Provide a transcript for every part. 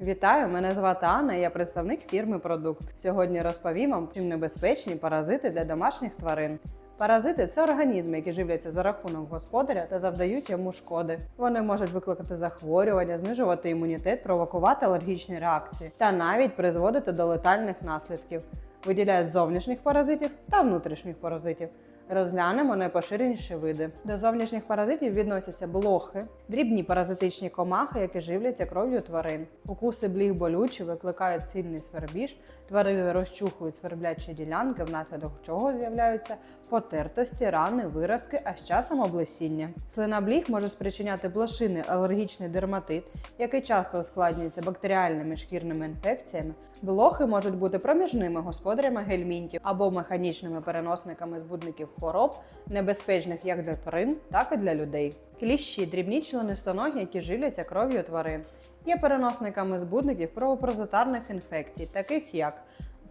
Вітаю, мене звати Анна, я представник фірми Продукт. Сьогодні розповім вам, чим небезпечні паразити для домашніх тварин. Паразити це організми, які живляться за рахунок господаря та завдають йому шкоди. Вони можуть викликати захворювання, знижувати імунітет, провокувати алергічні реакції та навіть призводити до летальних наслідків. Виділяють зовнішніх паразитів та внутрішніх паразитів. Розглянемо найпоширеніші види. До зовнішніх паразитів відносяться блохи, дрібні паразитичні комахи, які живляться кров'ю тварин. Укуси бліг болючі викликають сильний свербіж, тварини розчухують сверблячі ділянки, внаслідок чого з'являються потертості, рани, виразки, а з часом облесіння. Слина бліг може спричиняти блошиний алергічний дерматит, який часто ускладнюється бактеріальними шкірними інфекціями. Блохи можуть бути проміжними господарями гельмінтів або механічними переносниками збудників хвороб, небезпечних як для тварин, так і для людей. Кліщі дрібні членистоногі, які живляться кров'ю тварин, є переносниками збудників кровопрозитарних інфекцій, таких як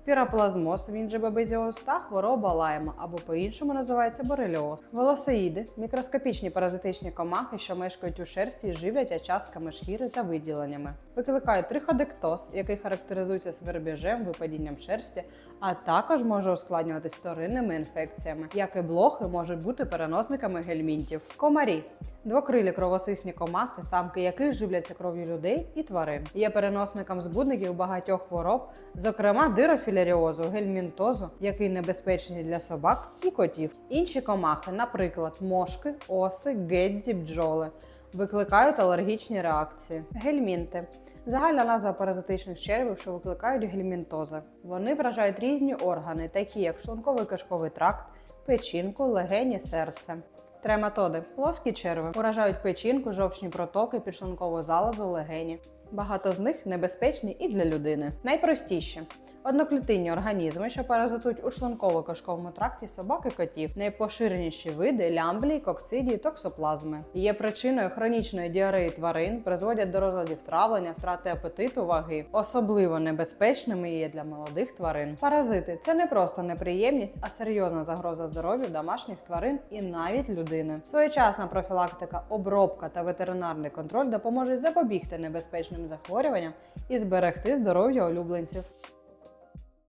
піроплазмоз, він же бабезіоз, та хвороба лайма, або по-іншому називається бореліоз. Волосоїди мікроскопічні паразитичні комахи, що мешкають у шерсті і живлять очастками шкіри та виділеннями. Викликають триходектоз, який характеризується свербіжем, випадінням шерсті, а також може ускладнюватись вторинними інфекціями, як і блохи можуть бути переносниками гельмінтів. Комарі Двокрилі кровосисні комахи, самки яких живляться кров'ю людей і тварин. Є переносником збудників багатьох хвороб, зокрема дирофіляріозу, гельмінтозу, який небезпечний для собак і котів. Інші комахи, наприклад, мошки, оси, гедзі, бджоли, викликають алергічні реакції. Гельмінти. Загальна назва паразитичних червів, що викликають гельмінтози. Вони вражають різні органи, такі як шлунковий кишковий тракт, печінку, легені, серце. Трематоди плоскі черви уражають печінку, жовчні протоки, підшлункову залозу, легені. Багато з них небезпечні і для людини. Найпростіші одноклітинні організми, що паразитують у шлунково-кишковому тракті собак і котів. Найпоширеніші види лямблії, кокцидії, токсоплазми. Є причиною хронічної діареї тварин, призводять до розладів травлення, втрати апетиту, ваги. Особливо небезпечними є для молодих тварин. Паразити це не просто неприємність, а серйозна загроза здоров'ю домашніх тварин і навіть людини. Своєчасна профілактика, обробка та ветеринарний контроль допоможуть запобігти небезпечним захворюванням і зберегти здоров'я улюбленців.